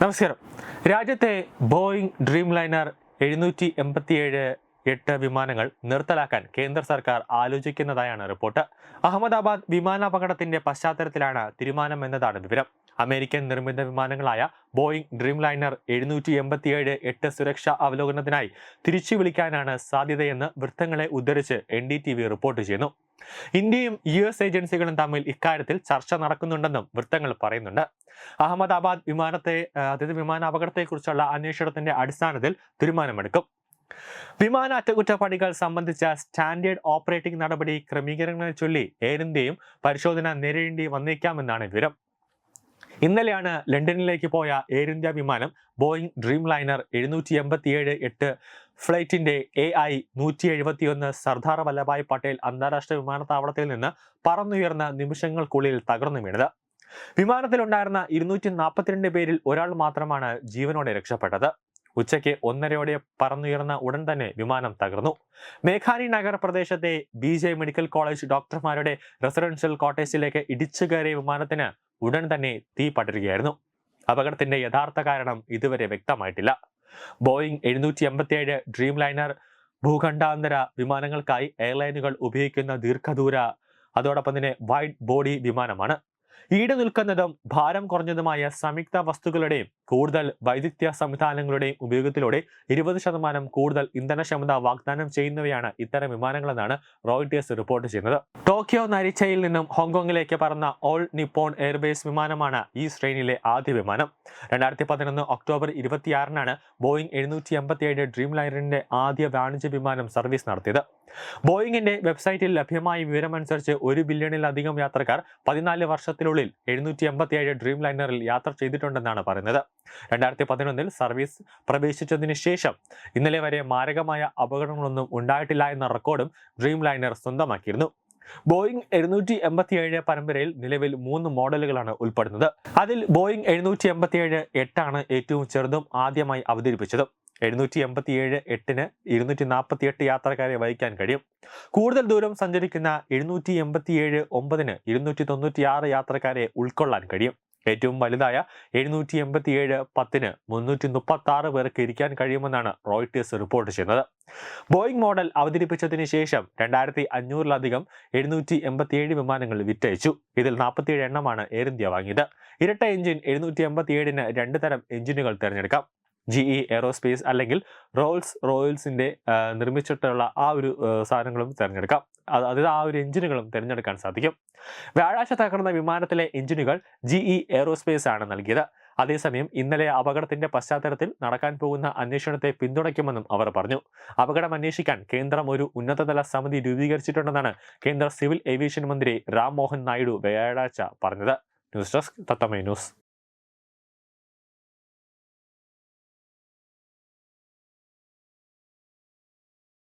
നമസ്കാരം. രാജ്യത്തെ Boeing dream liner എഴുന്നൂറ്റി എൺപത്തിയേഴ് എട്ട് വിമാനങ്ങൾ നിർത്തലാക്കാൻ കേന്ദ്ര സർക്കാർ ആലോചിക്കുന്നതായാണ് റിപ്പോർട്ട്. അഹമ്മദാബാദ് വിമാനാപകടത്തിന്റെ പശ്ചാത്തലത്തിലാണ് തീരുമാനം എന്നതാണ് വിവരം. അമേരിക്കൻ നിർമ്മിത വിമാനങ്ങളായ ബോയിങ് ഡ്രീം ലൈനർ എഴുന്നൂറ്റി എൺപത്തിയേഴ് എട്ട് സുരക്ഷാ അവലോകനത്തിനായി തിരിച്ചു വിളിക്കാനാണ് സാധ്യതയെന്ന് വൃത്തങ്ങളെ ഉദ്ധരിച്ച് N D T V report ചെയ്യുന്നു. ഇന്ത്യയും യു എസ് ഏജൻസികളും തമ്മിൽ ഇക്കാര്യത്തിൽ ചർച്ച നടക്കുന്നുണ്ടെന്നും വൃത്തങ്ങൾ പറയുന്നുണ്ട്. അഹമ്മദാബാദ് വിമാനത്തെ അതായത് വിമാന അപകടത്തെക്കുറിച്ചുള്ള അന്വേഷണത്തിന്റെ അടിസ്ഥാനത്തിൽ തീരുമാനമെടുക്കും. വിമാന അറ്റകുറ്റപ്പണികൾ സംബന്ധിച്ച സ്റ്റാൻഡേർഡ് ഓപ്പറേറ്റിംഗ് നടപടി ക്രമീകരണങ്ങളെ ചൊല്ലി എയർ ഇന്ത്യയും പരിശോധന നേരിടേണ്ടി വന്നേക്കാമെന്നാണ് വിവരം. ഇന്നലെയാണ് ലണ്ടനിലേക്ക് പോയ എയർ ഇന്ത്യ വിമാനം ബോയിങ് ഡ്രീം ലൈനർ എഴുന്നൂറ്റി എട്ട് ഫ്ലൈറ്റിന്റെ എ ഐ നൂറ്റി എഴുപത്തിയൊന്ന് സർദാർ വല്ലഭായ് പട്ടേൽ അന്താരാഷ്ട്ര വിമാനത്താവളത്തിൽ നിന്ന് പറന്നുയർന്ന നിമിഷങ്ങൾക്കുള്ളിൽ തകർന്നു വീണത്. വിമാനത്തിലുണ്ടായിരുന്ന ഇരുന്നൂറ്റി നാൽപ്പത്തിരണ്ട് പേരിൽ ഒരാൾ മാത്രമാണ് ജീവനോടെ രക്ഷപ്പെട്ടത്. ഉച്ചയ്ക്ക് ഒന്നരയോടെ പറന്നുയർന്ന ഉടൻ തന്നെ വിമാനം തകർന്നു. മേഘാനി നഗർ പ്രദേശത്തെ ബി മെഡിക്കൽ കോളേജ് ഡോക്ടർമാരുടെ റെസിഡൻഷ്യൽ കോട്ടേജിലേക്ക് ഇടിച്ചു കയറിയ വിമാനത്തിന് ഉടൻ തന്നെ തീ പടരുകയായിരുന്നു. അപകടത്തിന്റെ യഥാർത്ഥ കാരണം ഇതുവരെ വ്യക്തമായിട്ടില്ല. ബോയിങ് എഴുന്നൂറ്റി എൺപത്തിയേഴ് ഡ്രീം ലൈനർ ഭൂഖണ്ഡാന്തര വിമാനങ്ങൾക്കായി എയർലൈനുകൾ ഉപയോഗിക്കുന്ന ദീർഘദൂര അതോടൊപ്പം തന്നെ വൈഡ് ബോഡി വിമാനമാണ്. ഈട് നിൽക്കുന്നതും ഭാരം കുറഞ്ഞതുമായ സംയുക്ത വസ്തുക്കളുടെയും കൂടുതൽ വൈദ്യുത്യ സംവിധാനങ്ങളുടെയും ഉപയോഗത്തിലൂടെ ഇരുപത് ശതമാനം കൂടുതൽ ഇന്ധനക്ഷമത വാഗ്ദാനം ചെയ്യുന്നവയാണ് ഇത്തരം വിമാനങ്ങളെന്നാണ് റോയിട്ടേഴ്സ് റിപ്പോർട്ട് ചെയ്യുന്നത്. ടോക്കിയോ നരിച്ചയിൽ നിന്നും ഹോങ്കോങ്ങിലേക്ക് പറന്ന ഓൾ നിപ്പോൺ എയർബേസ് വിമാനമാണ് ഈ ശ്രേണിയിലെ ആദ്യ വിമാനം. രണ്ടായിരത്തി പതിനൊന്ന് ഒക്ടോബർ ഇരുപത്തിയാറിനാണ് ബോയിങ് എഴുന്നൂറ്റി എൺപത്തിയേഴ് ഡ്രീം ലൈനറിന്റെ ആദ്യ വാണിജ്യ വിമാനം സർവീസ് നടത്തിയത്. ബോയിങ്ങിന്റെ വെബ്സൈറ്റിൽ ലഭ്യമായ വിവരമനുസരിച്ച് ഒരു ബില്യണിലധികം യാത്രക്കാർ പതിനാല് വർഷത്തിനുള്ളിൽ എഴുന്നൂറ്റി എൺപത്തിയേഴ് ഡ്രീം ലൈനറിൽ യാത്ര ചെയ്തിട്ടുണ്ടെന്നാണ് പറയുന്നത്. രണ്ടായിരത്തി പതിനൊന്നിൽ സർവീസ് പ്രവേശിച്ചതിന് ശേഷം ഇന്നലെ വരെ മാരകമായ അപകടങ്ങളൊന്നും ഉണ്ടായിട്ടില്ല എന്ന റെക്കോർഡും ഡ്രീം ലൈനർ സ്വന്തമാക്കിയിരുന്നു. ബോയിങ് എഴുന്നൂറ്റി എൺപത്തിയേഴ് പരമ്പരയിൽ നിലവിൽ മൂന്ന് മോഡലുകളാണ് ഉൾപ്പെടുന്നത്. അതിൽ ബോയിങ് എഴുന്നൂറ്റി എൺപത്തിയേഴ് എട്ടാണ് ഏറ്റവും ചെറുതും ആദ്യമായി അവതരിപ്പിച്ചതും. എഴുന്നൂറ്റി എൺപത്തിയേഴ് എട്ടിന് ഇരുന്നൂറ്റി നാൽപ്പത്തി എട്ട് യാത്രക്കാരെ വഹിക്കാൻ കഴിയും. കൂടുതൽ ദൂരം സഞ്ചരിക്കുന്ന എഴുന്നൂറ്റി എൺപത്തിയേഴ് ഒമ്പതിന് ഇരുന്നൂറ്റി തൊണ്ണൂറ്റി ആറ് യാത്രക്കാരെ ഉൾക്കൊള്ളാൻ കഴിയും. ഏറ്റവും വലുതായ എഴുന്നൂറ്റി എൺപത്തിയേഴ് പത്തിന് മുന്നൂറ്റി മുപ്പത്തി ആറ് പേർക്ക് ഇരിക്കാൻ കഴിയുമെന്നാണ് റോയിട്ടേഴ്സ് റിപ്പോർട്ട് ചെയ്യുന്നത്. ബോയിങ് മോഡൽ അവതരിപ്പിച്ചതിന് ശേഷം രണ്ടായിരത്തി അഞ്ഞൂറിലധികം എഴുന്നൂറ്റി എൺപത്തിയേഴ് വിമാനങ്ങൾ വിറ്റയച്ചു. ഇതിൽ നാൽപ്പത്തിയേഴ് എണ്ണമാണ് എയർ ഇന്ത്യ വാങ്ങിയത്. ഇരട്ട എഞ്ചിൻ എഴുന്നൂറ്റി എൺപത്തിയേഴിന് രണ്ട് തരം എഞ്ചിനുകൾ തിരഞ്ഞെടുക്കാം. ജി ഇ എയറോസ്പേസ് അല്ലെങ്കിൽ റോൾസ് റോയൽസിന്റെ നിർമ്മിച്ചിട്ടുള്ള ആ ഒരു സാധനങ്ങളും തിരഞ്ഞെടുക്കാം. അത് അതായത് ആ ഒരു എഞ്ചിനുകളും തിരഞ്ഞെടുക്കാൻ സാധിക്കും. വ്യാഴാഴ്ച തകർന്ന വിമാനത്തിലെ എഞ്ചിനുകൾ ജി ഇ എയറോസ്പേസ് ആണ് നൽകിയത്. അതേസമയം ഇന്നലെ അപകടത്തിന്റെ പശ്ചാത്തലത്തിൽ നടക്കാൻ പോകുന്ന അന്വേഷണത്തെ പിന്തുണയ്ക്കുമെന്നും അവർ പറഞ്ഞു. അപകടം അന്വേഷിക്കാൻ കേന്ദ്രം ഒരു ഉന്നതതല സമിതി രൂപീകരിച്ചിട്ടുണ്ടെന്നാണ് കേന്ദ്ര സിവിൽ ഏവിയേഷൻ മന്ത്രി രാം നായിഡു വ്യാഴാഴ്ച പറഞ്ഞത്. ന്യൂസ് ഡെസ്ക് തത്തമൈ ന്യൂസ്.